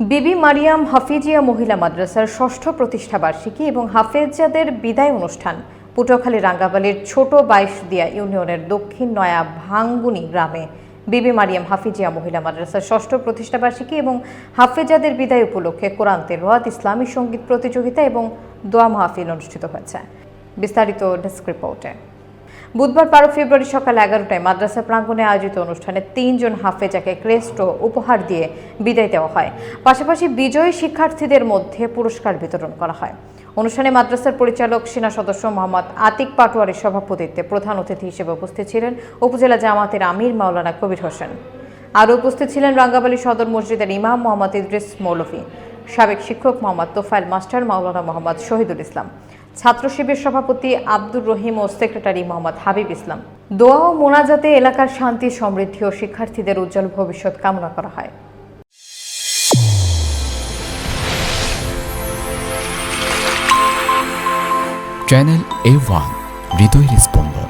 বিবি মারিয়াম হাফিজিয়া মহিলা মাদ্রাসার ষষ্ঠ প্রতিষ্ঠাবার্ষিকী এবং হাফেজাদের বিদায় অনুষ্ঠান পটুয়াখালী রাঙ্গাবালির ছোট বাইশদিয়া ইউনিয়নের দক্ষিণ নয়া ভাঙ্গুনি গ্রামে। বিবি মারিয়াম হাফিজিয়া মহিলা মাদ্রাসার ষষ্ঠ প্রতিষ্ঠাবার্ষিকী এবং হাফেজাদের বিদায় উপলক্ষে কোরআন তেলোয়াত, ইসলামী সংগীত প্রতিযোগিতা এবং দোয়া মাহফিল অনুষ্ঠিত হয়েছে। বিস্তারিত ডেস্ক রিপোর্টে। বুধবার বারো ফেব্রুয়ারি সকাল এগারোটায় মাদ্রাসা প্রাঙ্গণে আয়োজিত অনুষ্ঠানে তিনজন হাফেজাকে ক্রেস্ট উপহার দিয়ে বিদায় দেওয়া হয়। পাশাপাশি বিজয়ী শিক্ষার্থীদের মধ্যে পুরস্কার বিতরণ করা হয়। অনুষ্ঠানে মাদ্রাসার পরিচালক, সেনা সদস্য মোহাম্মদ আতিক পাটোয়ারির সভাপতিত্বে প্রধান অতিথি হিসেবে উপস্থিত ছিলেন উপজেলা জামাতের আমির মাওলানা কবির হোসেন। আরও উপস্থিত ছিলেন রাঙ্গাবালী সদর মসজিদের ইমাম মোহাম্মদ ইদ্রিস মৌলভী। সাবেক শিক্ষক মোহাম্মদ তোফাইল মাস্টার মাওলানা মোহাম্মদ শহীদুল ইসলাম, ছাত্র শিবির সভাপতি আব্দুর রহিম ও সেক্রেটারি মোহাম্মদ হাবিব ইসলাম। দোয়া ও মোনাজাতে এলাকার শান্তি, সমৃদ্ধি ও শিক্ষার্থীদের উজ্জ্বল ভবিষ্যৎ কামনা করা হয়। চ্যানেল এ ওয়ান, হৃদয়ের স্পন্দন।